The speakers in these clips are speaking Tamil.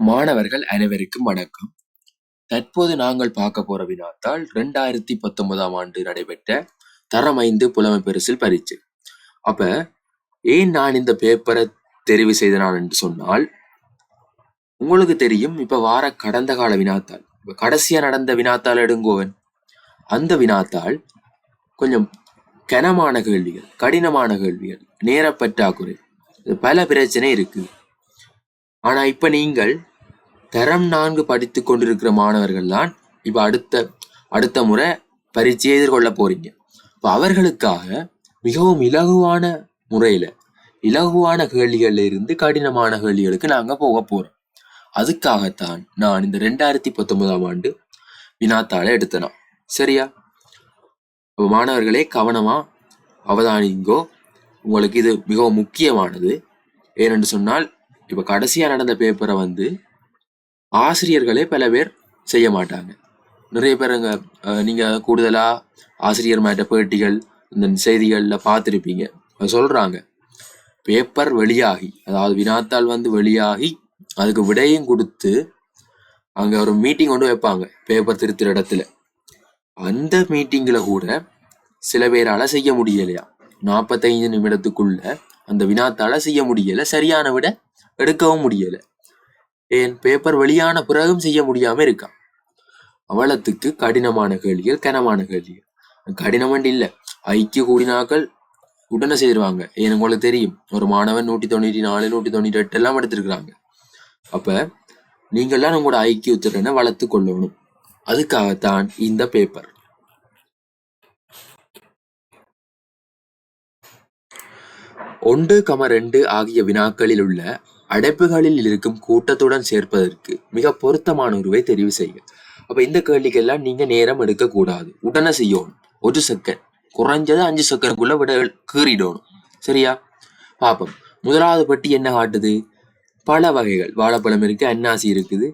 மாணவர்கள் அனைவருக்கும் வணக்கம். தற்போது நாங்கள் பார்க்க போற வினாத்தால் ரெண்டாயிரத்தி பத்தொன்பதாம் ஆண்டு நடைபெற்ற தரம் ஐந்து புலமை பரிசில் பரீட்சை. அப்ப ஏன் நான் இந்த பேப்பரை தெரிவு செய்தனான் என்று சொன்னால் உங்களுக்கு தெரியும் இப்ப வார கடந்த கால வினாத்தாள் இப்ப கடைசியா நடந்த வினாத்தாள் எடுங்கோவன் அந்த வினாத்தாள் கொஞ்சம் கனமான கேள்விகள் கடினமான கேள்விகள் நேரப்பற்றாக்குறை பல பிரச்சனை இருக்கு ஆனா இப்ப நீங்கள் தரம் நான்கு படித்துக் கொண்டிருக்கிற மாணவர்கள் தான் இப்ப அடுத்த அடுத்த முறை பரீட்சையை எதிர்கொள்ள போறீங்க. இப்போ அவர்களுக்காக மிகவும் இலகுவான முறையில இலகுவான கேள்விகள்ல இருந்து கடினமான கேள்விகளுக்கு நாங்க போக போறோம். அதுக்காகத்தான் நான் இந்த ரெண்டாயிரத்தி பத்தொன்பதாம் ஆண்டு வினாத்தாளை எடுத்தனா சரியா? மாணவர்களே கவனமா அவதானிங்கோ. உங்களுக்கு இது மிகவும் முக்கியமானது. ஏனென்று சொன்னால் இப்போ கடைசியாக நடந்த பேப்பரை வந்து ஆசிரியர்களே பல பேர் செய்ய மாட்டாங்க. நிறைய பேர் அங்கே நீங்கள் கூடுதலாக ஆசிரியர் மாற்ற பேட்டிகள் இந்த செய்திகளில் பார்த்துருப்பீங்க. அது சொல்கிறாங்க பேப்பர் வெளியாகி அதாவது வினாத்தாள் வந்து வெளியாகி அதுக்கு விடையும் கொடுத்து அங்கே ஒரு மீட்டிங் கொண்டு வைப்பாங்க பேப்பர் திருத்துற இடத்துல. அந்த மீட்டிங்கில் கூட சில பேரால் செய்ய முடியலையா? நாற்பத்தைந்து நிமிடத்துக்குள்ள அந்த வினாத்தால செய்ய முடியலை சரியான விட எடுக்கவும் முடியல. ஏன்? பேப்பர் வெளியான பிறகும் செய்ய முடியாம இருக்கான். அவலத்துக்கு கடினமான கேள்விகள் கனமான கேள்விகள். கடினமண்டு இல்ல. ஐக்கிய கூடினாக்கள் உடனே செய்திருவாங்க. ஏன்? உங்களுக்கு தெரியும். ஒரு மாணவன் நூற்றி தொண்ணூற்றி நாலு நூற்றி தொண்ணூற்றி எட்டு எல்லாம் எடுத்திருக்கிறாங்க. அப்ப நீங்கள்லாம் உங்களோட ஐக்கிய திறனை வளர்த்து கொள்ளணும். அதுக்காகத்தான் இந்த பேப்பர் ஒன்று கம ரெண்டு ஆகிய வினாக்களில் உள்ள அடைப்புகளில் இருக்கும் கூட்டத்துடன் சேர்ப்பதற்கு மிக பொருத்தமான உருவை தெரிவு செய்ய அப்ப இந்த கேள்விக்கெல்லாம் நீங்க நேரம் எடுக்கக்கூடாது. உடனே செய்யணும். ஒரு செகண்ட் குறைஞ்சது அஞ்சு செகண்ட்குள்ள விட கீறிடணும். சரியா? பார்ப்போம் முதலாவது பட்டி என்ன காட்டுது? பல வகைகள். வாழைப்பழம் இருக்கு அன்னாசி இருக்குது.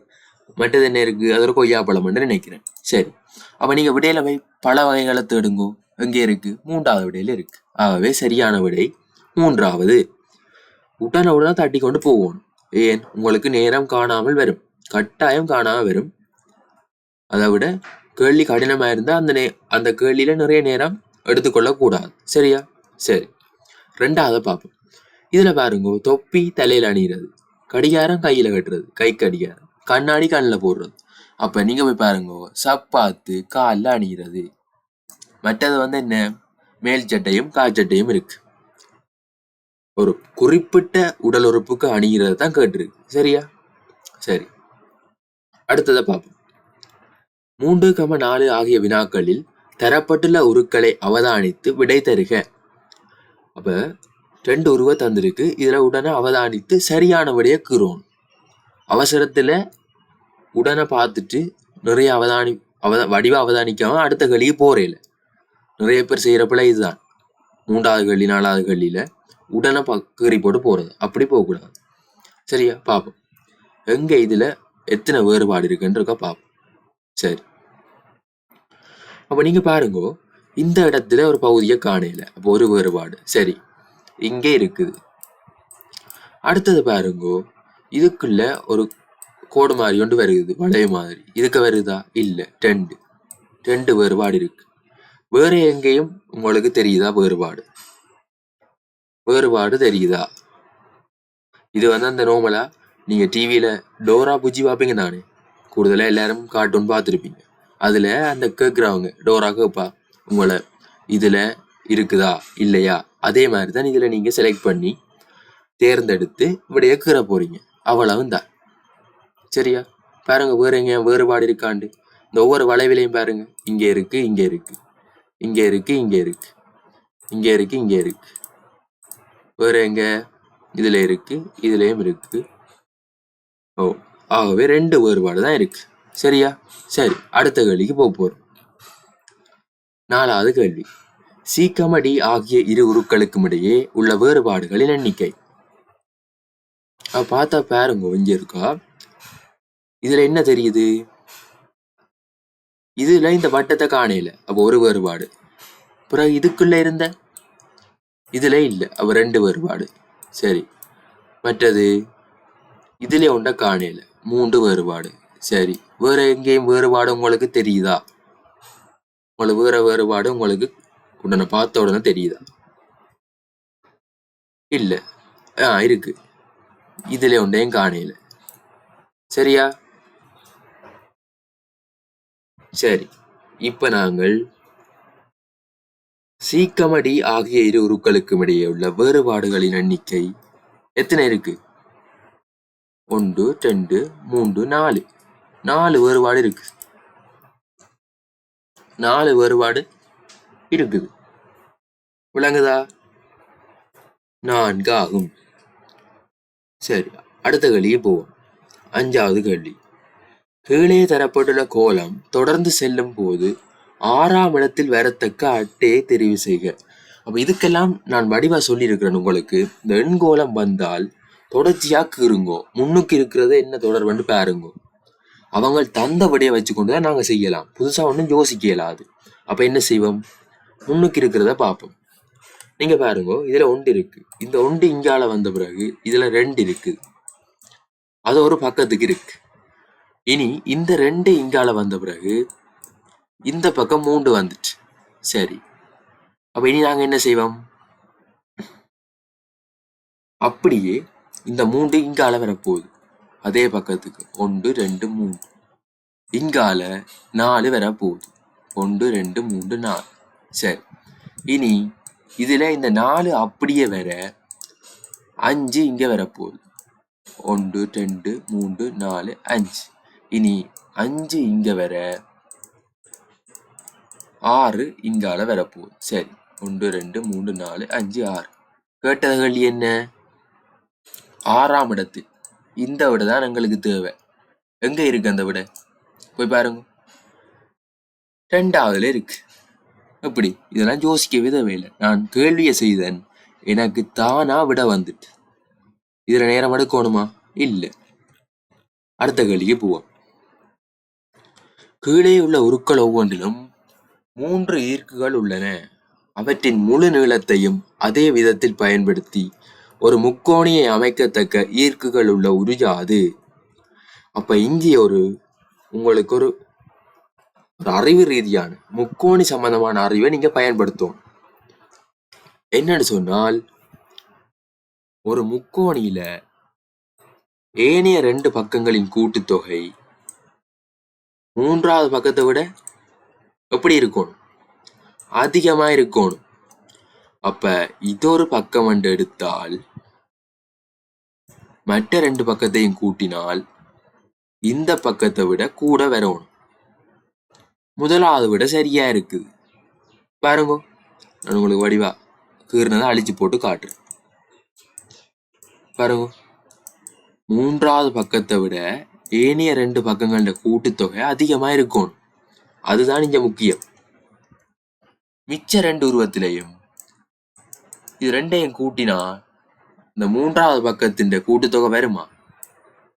மற்றது என்ன இருக்கு? அது ஒரு கொய்யாப்பழம்னு நினைக்கிறேன். சரி. அப்ப நீங்க விடையில போய் பல வகைகளை தேடுங்கோ. எங்கே இருக்கு? மூன்றாவது விடையில இருக்கு. ஆகவே சரியான விடை மூன்றாவது. உடனே உடனே தட்டி கொண்டு போகணும் ஏன்? உங்களுக்கு நேரம் காணாமல் வரும். கட்டாயம் காணாமல் வரும். அதை விட கேள்வி கடினமா இருந்தா அந்த நே அந்த கேள்வியில் நிறைய நேரம் எடுத்துக்கொள்ளக்கூடாது சரியா? சரி. ரெண்டாவது பார்ப்போம் இதுல பாருங்க தொப்பி தலையில அணிகிறது கடிகாரம் கையில் கட்டுறது கை கடிகாரம் கண்ணாடி கண்ணில் போடுறது. அப்ப நீங்க போய் பாருங்க சப்பாத்து காலில் அணிகிறது மற்றது வந்து என்ன? மேல் சட்டையும் காய்ச்சட்டையும் இருக்கு. ஒரு குறிப்பிட்ட உடல் உறுப்புக்கு அணிகிறது தான் கேட்டிருக்கு. சரியா? சரி. அடுத்ததை பார்ப்போம். மூன்று கம நாலு ஆகிய வினாக்களில் தரப்பட்டுள்ள உருக்களை அவதானித்து விடை தருக. அப்ப ரெண்டு உருவ தந்திருக்கு. இதுல உடனே அவதானித்து சரியான விடையை கீறோம் அவசரத்துல உடனே பார்த்துட்டு நிறைய அவதானி அவத வடிவ அவதானிக்காம அடுத்த கழிக்கு போறேல. நிறைய பேர் செய்யற பிள்ளை இதுதான். மூன்றாவது கழி நாலாவது கள்ளியில உடனே ப கீறி போட்டு போறது. அப்படி போகக்கூடாது. சரியா? பார்ப்போம் எங்க இதுல எத்தனை வேறுபாடு இருக்குன்றக்க பார்ப்போம் சரி. அப்ப நீங்க பாருங்க இந்த இடத்துல ஒரு பகுதியை காணையில் அப்போ ஒரு வேறுபாடு. சரி. இங்கே இருக்குது. அடுத்தது பாருங்கோ இதுக்குள்ள ஒரு கோடு மாதிரி ஒன்று வருது. வளைய மாதிரி. இதுக்கு வருதா? இல்ல. ரெண்டு. ரெண்டு வேறுபாடு இருக்கு. வேற எங்கேயும் உங்களுக்கு தெரியுதா வேறுபாடு? வேறுபாடு தெரியுதா? இது வந்து அந்த நோமலா நீங்கள் டிவியில டோரா புஜ்ஜி பார்ப்பீங்க தானே? கூடுதலாக எல்லாரும் கார்ட்டூன் பார்த்துருப்பீங்க. அதில் அந்த கேட்குறவங்க டோரா கேப்பா உங்களை இதில் இருக்குதா இல்லையா? அதே மாதிரி தான் இதில் நீங்கள் செலக்ட் பண்ணி தேர்ந்தெடுத்து இப்படி கேட்குற போகிறீங்க அவ்வளவு தான் சரியா? பாருங்க வேற எங்க வேறுபாடு இருக்காண்டு. இந்த ஒவ்வொரு வளைவிலையும் பாருங்க. இங்கே இருக்கு இங்கே இருக்கு. இங்கே இருக்கு இங்கே இருக்கு. இங்கே இருக்கு இங்கே இருக்கு. வேற எங்க? இதுல இருக்கு இதுலயும் இருக்கு. ஓ ஆகவே ரெண்டு வேறுபாடு தான் இருக்கு. சரியா? சரி அடுத்த கேள்விக்கு போக போறோம். நாலாவது கேள்வி. சீக்கமடி ஆகிய இரு உருக்களுக்கும் இடையே உள்ள வேறுபாடுகளின் எண்ணிக்கை. அப்ப பார்த்தா பாருங்க இங்க இருக்கா? இதுல என்ன தெரியுது? இதுல இந்த வட்டத்தை காணையில அப்ப ஒரு வேறுபாடு. பிறகு இதுக்குள்ள இருந்த இதில் இல்லை. அப்ப ரெண்டு வேறுபாடு. சரி. மற்றது இதுல உண்ட காணையில் மூன்று வேறுபாடு. சரி. வேறு எங்கேயும் வேறுபாடு உங்களுக்கு தெரியுதா? உங்களுக்கு வேறு வேறுபாடு உங்களுக்கு உடனே பார்த்த உடனே தெரியுதா? இல்லை. ஆ இருக்கு. இதுல உண்டையும் காணையில். சரியா? சரி. இப்போ நாங்கள் சீக்கமடி ஆகிய இரு உருக்களுக்கும் இடையே உள்ள வேறுபாடுகளின் எண்ணிக்கை எத்தனை இருக்கு? ஒன்று ரெண்டு மூன்று நாலு. நாலு வேறுபாடு இருக்கு. நாலு வேறுபாடு இருக்குது. விளங்குதா? நான்கு ஆகும். சரி அடுத்த கேள்விக்கு போவோம். அஞ்சாவது கேள்வி. கீழே தரப்பட்டுள்ள கோலம் தொடர்ந்து செல்லும் போது ஆறாம் இடத்தில் வரத்தக்க அட்டையை தெரிவு செய்க. அப்போ இதுக்கெல்லாம் நான் வடிவா சொல்லியிருக்கிறேன் உங்களுக்கு. இந்த எண்கோலம் வந்தால் தொடர்ச்சியா கீறுங்கோ முன்னுக்கு இருக்கிறத என்ன தொடர்புன்னு பாருங்கோ. அவங்க தந்தபடியை வச்சுக்கொண்டு தான் நாங்க செய்யலாம். புதுசா ஒன்றும் யோசிக்க இயலாது. அப்போ என்ன செய்வோம்? முன்னுக்கு இருக்கிறத பார்ப்போம். நீங்க பாருங்க இதுல ஒன்று இருக்கு. இந்த ஒன்று இங்கால வந்த பிறகு இதுல ரெண்டு இருக்கு. அது ஒரு பக்கத்துக்கு இருக்கு. இனி இந்த ரெண்டு இங்கால வந்த பிறகு இந்த பக்கம் மூன்று வந்துச்சு. சரி. அப்ப இனி நாங்க என்ன செய்வோம்? அப்படியே இந்த மூன்று இங்கால வரப்போகுது அதே பக்கத்துக்கு ஒன்று ரெண்டு மூன்று. இங்கால நாலு வர போகுது. ஒன்று ரெண்டு மூன்று நாலு. சரி. இனி இதுல இந்த நாலு அப்படியே வர அஞ்சு இங்க வரப்போகுது ஒன்று ரெண்டு மூன்று நாலு அஞ்சு. இனி அஞ்சு இங்க வர ஆறு இங்கால வரப்போகுது சரி ஒன்று ரெண்டு மூணு நாலு அஞ்சு ஆறு. கேட்டதுகள் என்ன? ஆறாம் இடத்து. இந்த விட தான் எங்களுக்கு தேவை. எங்க இருக்கு அந்த விட? போய் பாருங்க. ரெண்டாவதுல இருக்கு. எப்படி? இதெல்லாம் யோசிக்க விதவே இல்லை நான் கேள்வியை செய்தேன். எனக்கு தானா விட வந்துட்டு. இதுல நேரம் எடுக்கணுமா? இல்ல. அடுத்த கேள்விக்கு போவோம். கீழே உள்ள உருக்கள் ஒவ்வொன்றிலும் மூன்று ஈர்க்குகள் உள்ளன. அவற்றின் முழு நீளத்தையும் அதே விதத்தில் பயன்படுத்தி ஒரு முக்கோணியை அமைக்கத்தக்க ஈர்க்குகள் உள்ள உருஜா அது. அப்ப இங்கே ஒரு உங்களுக்கு ஒரு ஒரு அறிவு ரீதியான முக்கோணி சம்பந்தமான அறிவை நீங்க பயன்படுத்தும் என்னன்னு சொன்னால் ஒரு முக்கோணியில ஏனைய ரெண்டு பக்கங்களின் கூட்டுத்தொகை மூன்றாவது பக்கத்தை விட எப்படி இருக்கணும்? அதிகமா இருக்கணும். அப்ப இதொரு பக்கம் வந்து எடுத்தால் மற்ற ரெண்டு பக்கத்தையும் கூட்டினால் இந்த பக்கத்தை விட கூட வரணும். முதலாவது விட சரியா இருக்குது. பாருங்க நான் உங்களுக்கு வடிவா கீர்னதை அழிச்சு போட்டு காட்டுறேன். பாருங்க மூன்றாவது பக்கத்தை விட ஏனைய ரெண்டு பக்கங்களோட கூட்டுத்தொகை அதிகமா இருக்கணும். அதுதான் இங்க முக்கியம். மிச்ச ரெண்டு உருவத்திலையும் இது ரெண்டையும் கூட்டினா இந்த மூன்றாவது பக்கத்தின் கூட்டுத்தொகை வருமா?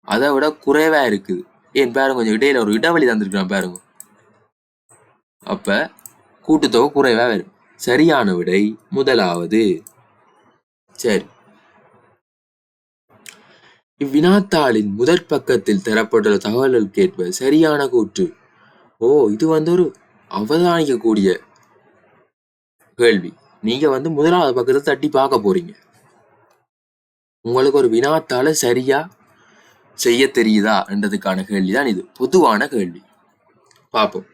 அதை விட குறைவா இருக்குது ஏன் பாருங்க கொஞ்சம் இடையில ஒரு இடைவெளி தந்திருக்கிறான் பாருங்க. அப்ப கூட்டுத்தொகை குறைவா வரும். சரியான விடை முதலாவது. சரி. இவ்வினாத்தாளின் முதற் பக்கத்தில் தரப்பட்டுள்ள தகவல்களுக்கு ஏற்ப சரியான கூற்று. ஓ இது வந்து ஒரு அவதானிக்கக்கூடிய கேள்வி. நீங்க வந்து முதலாவது பக்கத்தை தட்டி பார்க்க போறீங்க. உங்களுக்கு ஒரு வினாத்தால சரியா செய்ய தெரியுதா என்றதுக்கான கேள்விதான் இது. பொதுவான கேள்வி. பார்ப்போம்.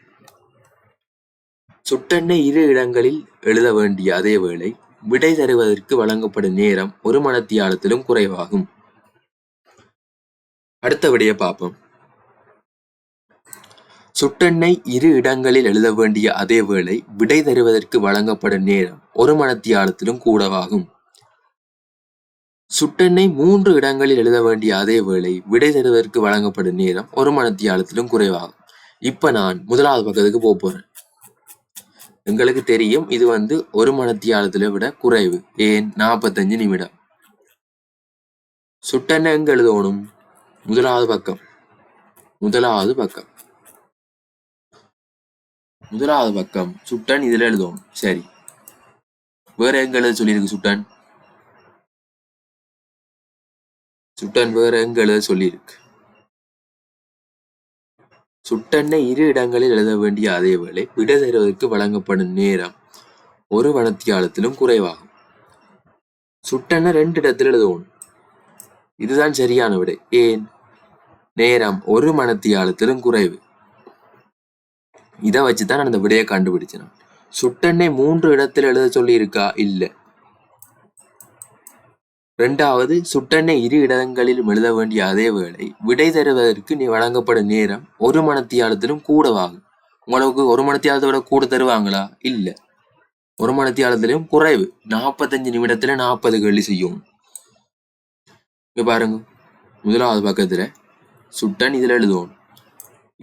சுட்டெண்ணெய் இரு இடங்களில் எழுத வேண்டிய அதே வேளை விடை தருவதற்கு வழங்கப்படும் நேரம் ஒரு மணத்தியாலத்திலும் குறைவாகும். அடுத்த விடையை பார்ப்போம். சுட்டெண்ணெய் இரு இடங்களில் எழுத வேண்டிய அதே வேளை விடை தருவதற்கு வழங்கப்படும் நேரம் ஒரு மணத்தியாலத்திலும் கூடவாகும். சுட்டெண்ணை மூன்று இடங்களில் எழுத வேண்டிய அதே வேளை விடை தருவதற்கு வழங்கப்படும் நேரம் ஒரு மணத்தியாலத்திலும் குறைவாகும். இப்ப நான் முதலாவது பக்கத்துக்கு போக போறேன். எங்களுக்கு தெரியும் இது வந்து ஒரு மணத்தியாலத்தில விட குறைவு. ஏன்? நாற்பத்தஞ்சு நிமிடம். சுட்டெண்ணை எங்க எழுதணும்? முதலாவது பக்கம். முதலாவது பக்கம். முதலாவது பக்கம் சுட்டன் இதுல எழுதணும் சரி. வேற எங்க எழுத சொல்லியிருக்கு சுட்டன்? சுட்டன் வேற எங்க எழுத சொல்லியிருக்கு? சுட்டெண்ணெய் இரு இடங்களில் எழுத வேண்டிய அதே வேளை விடை தருவதற்கு வழங்கப்படும் நேரம் ஒரு வனத்தியாலத்திலும் குறைவாகும். சுட்டெண்ணெய் ரெண்டு இடத்தில் எழுதணும் இதுதான் சரியான விடை. ஏன்? நேரம் ஒரு மணத்தியாலத்திலும் குறைவு. இதை வச்சுதான் நான் அந்த விடையை கண்டுபிடிச்சேன். சுட்டெண்ணெய் மூன்று இடத்தில் எழுத சொல்லி இருக்கா இல்ல. ரெண்டாவது சுட்டெண்ணெய் இரு இடங்களிலும் எழுத வேண்டிய அதே வேளை விடை தருவதற்கு நீ வழங்கப்படும் நேரம் ஒரு மணத்தியாலத்திலும் கூடவாகும் உங்களுக்கு ஒரு மணத்தியாலத்தை விட கூட தருவாங்களா? இல்ல. ஒரு மணத்தியாலத்திலும் குறைவு. நாற்பத்தஞ்சு நிமிடத்துல நாற்பது கேள்வி செய்யும். இங்க பாருங்க. முதலாவது பக்கத்துல சுட்டன் இதுல எழுதுவோம்.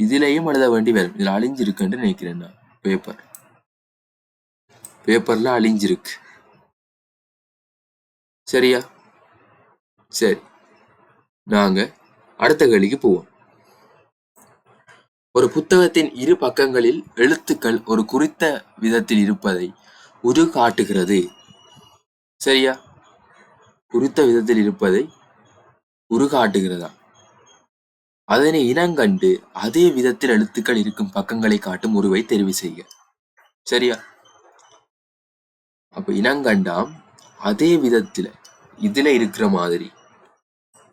இதுலயும் எழுத வேண்டி வரும். இதுல அழிஞ்சிருக்குன்னு நினைக்கிறேன் நான். பேப்பர் பேப்பர்ல அழிஞ்சிருக்கு. சரியா? சரி. நாங்க அடுத்த கேள்விக்கு போவோம். ஒரு புத்தகத்தின் இரு பக்கங்களில் எழுத்துக்கள் ஒரு குறித்த விதத்தில் இருப்பதை உரு காட்டுகிறது. சரியா? குறித்த விதத்தில் இருப்பதை உரு காட்டுகிறதா? அதனை இனங்கண்டு அதே விதத்தில் எழுத்துக்கள் இருக்கும் பக்கங்களை காட்டும் உருவை தெரிவு செய்க. சரியா? அப்ப இனங்கண்டாம் அதே விதத்துல இதுல இருக்கிற மாதிரி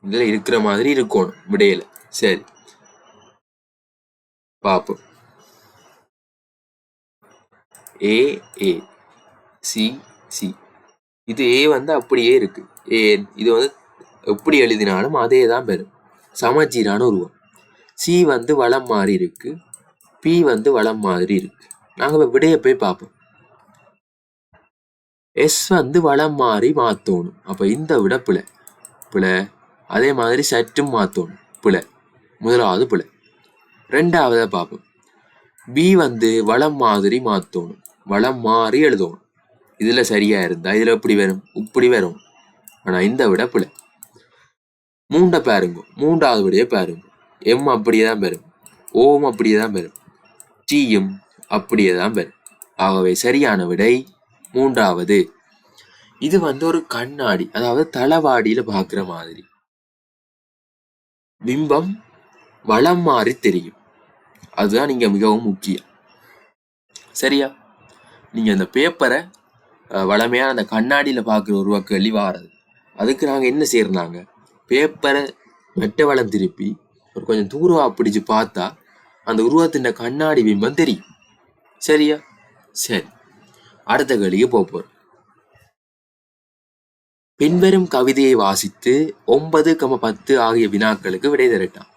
இதுல இருக்கிற மாதிரி இருக்கணும் விடையில. சரி. பாப்போம். ஏ ஏ சி சி இது ஏ வந்து அப்படியே இருக்கு. ஏ இது வந்து எப்படி எழுதினாலும் அதே தான் பெறும். சமச்சீரான உருவம். சி வந்து வளம் மாறி இருக்கு. பி வந்து வளம் மாதிரி இருக்கு. நாங்கள் விடைய போய் பார்ப்போம். எஸ் வந்து வளம் மாறி மாற்றணும் அப்போ இந்த விட பிழை. பிழை அதே மாதிரி சற்றும் மாற்றணும் பிழை. முதலாவது பிழை. ரெண்டாவத பார்ப்போம். பி வந்து வளம் மாதிரி மாற்றணும் வளம் மாறி எழுதணும். இதில் சரியாக இருந்தால் இதில் எப்படி வரும்? இப்படி வரும். ஆனால் இந்த விட பிழை. மூண்ட பாருங்க. மூன்றாவது படியே பாருங்க. எம் அப்படியே தான் பெறும் ஓம் அப்படியே தான் பெறும் டீயும் அப்படியே தான் பெறும் ஆகவே சரியான விடை மூன்றாவது. இது வந்து ஒரு கண்ணாடி அதாவது தளவாடியில பாக்குற மாதிரி. பிம்பம் வளம் மாறி தெரியும். அதுதான் நீங்க மிகவும் முக்கியம். சரியா? நீங்க அந்த பேப்பரை வளமையா அந்த கண்ணாடியில பாக்குற ஒரு கேள்வி வாரது. அதுக்கு நாங்க என்ன செய்யறாங்க பேப்பரை மெட்ட வளம் திருப்பி ஒரு கொஞ்சம் தூரம் பிடிச்சு பார்த்தா அந்த உருவத்தின் கண்ணாடி பிம்பம் தெரியும். சரியா? சரி. அடுத்த கேள்விக்கு போக போறோம். பின்வரும் கவிதையை வாசித்து ஒன்பது கம பத்து ஆகிய வினாக்களுக்கு விடை திரட்டான்.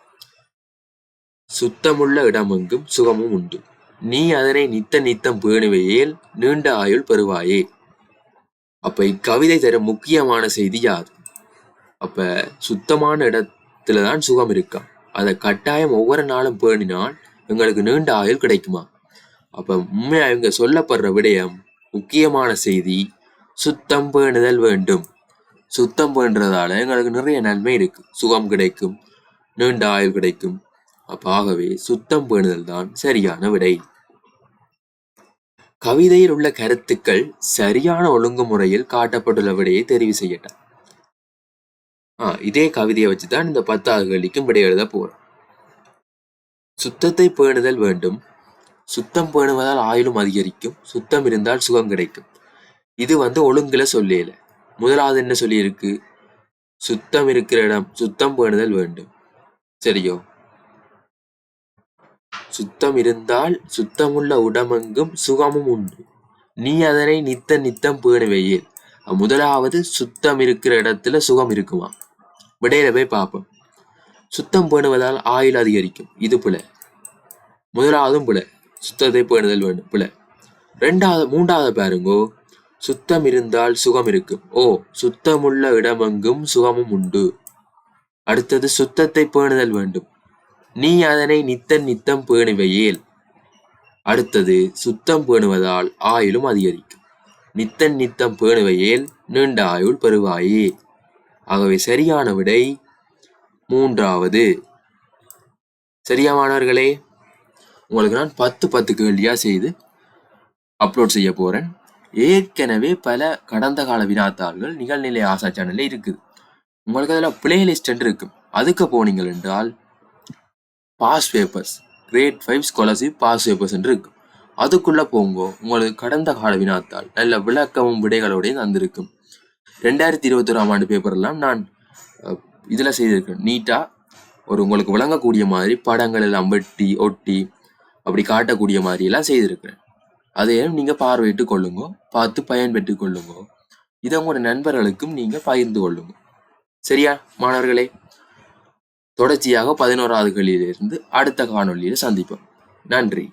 சுத்தமுள்ள இடமெங்கும் சுகமும் உண்டு. நீ அதனை நித்த நித்தம் பேணுவையேல் நீண்ட ஆயுள் பெறுவாயே. அப்ப இக்கவிதை தரும் முக்கியமான செய்தி யாது? அப்ப சுத்தமான இடத்துல தான் சுகம் இருக்கா? அதை கட்டாயம் ஒவ்வொரு நாளும் பேணினால் எங்களுக்கு நீண்ட ஆயுள் கிடைக்குமா? அப்ப உண்மையா இவங்க சொல்லப்படுற விடயம் முக்கியமான செய்தி சுத்தம் பேணுதல் வேண்டும். சுத்தம் பேணுறதால எங்களுக்கு நிறைய நன்மை இருக்கு. சுகம் கிடைக்கும் நீண்ட ஆயுள் கிடைக்கும். அப்ப ஆகவே சுத்தம் பேணுதல் தான் சரியான விடை. கவிதையில் உள்ள கருத்துக்கள் சரியான ஒழுங்குமுறையில் காட்டப்பட்டுள்ள விடையை தெரிவு செய்யட்டும். இதே கவிதையை வச்சு தான் இந்த பத்தாவது கேள்விக்கும் விடை எழுத போறோம். சுத்தத்தை பேணுதல் வேண்டும். சுத்தம் பேணுவதால் ஆயுளும் அதிகரிக்கும். சுத்தம் இருந்தால் சுகம் கிடைக்கும். இது வந்து ஒழுங்குல சொல்லியல. முதலாவது என்ன சொல்லியிருக்கு? சுத்தம் இருக்கிற இடம் சுத்தம் பேணுதல் வேண்டும். சரியோ? சுத்தம் இருந்தால் சுத்தமுள்ள உடமெங்கும் சுகமும் உண்டு. நீ அதனை நித்த நித்தம் பேணுவையில். முதலாவது சுத்தம் இருக்கிற இடத்துல சுகம் இருக்குமா? விடையில போய் பார்ப்போம். சுத்தம் பேணுவதால் ஆயுள் அதிகரிக்கும். இது புல முதலாவதும் புல சுத்தத்தை பேணுதல் வேண்டும் புல ரெண்டாவது மூன்றாவது பாருங்கோ. சுத்தம் இருந்தால் சுகம் இருக்கும். ஓ சுத்தமுள்ள இடமெங்கும் சுகமும் உண்டு. அடுத்தது சுத்தத்தை பேணுதல் வேண்டும். நீ அதனை நித்தம் நித்தம் பேணுவையேல். அடுத்தது சுத்தம் பேணுவதால் ஆயுளும் அதிகரிக்கும். நித்தன் நித்தம் பேணுவையேல் நீண்ட ஆயுள் பெறுவாயே. ஆகவே சரியான விடை மூன்றாவது. சரியா மாணவர்களே உங்களுக்கு நான் பத்து பத்து கேள்வியாக செய்து அப்லோட் செய்ய போகிறேன் ஏற்கனவே பல கடந்த கால வினாத்தாள்கள் நிகழ்நிலை ஆசா சேனலில் இருக்குது. உங்களுக்கு அதில் பிளேலிஸ்ட் இருக்கும் அதுக்கு போனீங்கள் என்றால் pass papers grade five scholarship pass papers என்று இருக்கும் அதுக்குள்ளே போங்கோ. உங்களுக்கு கடந்த கால வினாத்தாள் நல்ல விளக்கமும் விடைகளோடையும் தந்திருக்கும். ரெண்டாயிரத்தி இருபத்தொராம் ஆண்டு பேப்பரெல்லாம் நான் இதில் செய்திருக்கேன். நீட்டாக ஒரு உங்களுக்கு விளங்கக்கூடிய மாதிரி படங்கள் எல்லாம் வெட்டி ஒட்டி அப்படி காட்டக்கூடிய மாதிரி எல்லாம் செய்திருக்கிறேன். அதையும் நீங்கள் பார்வையிட்டு கொள்ளுங்க பார்த்து பயன்பெற்று கொள்ளுங்க இதை உங்களோட நண்பர்களுக்கும் நீங்கள் பகிர்ந்து கொள்ளுங்க. சரியா மாணவர்களே? தொடர்ச்சியாக பதினோராவதுகளிலிருந்து அடுத்த காணொலியில் சந்திப்போம். நன்றி.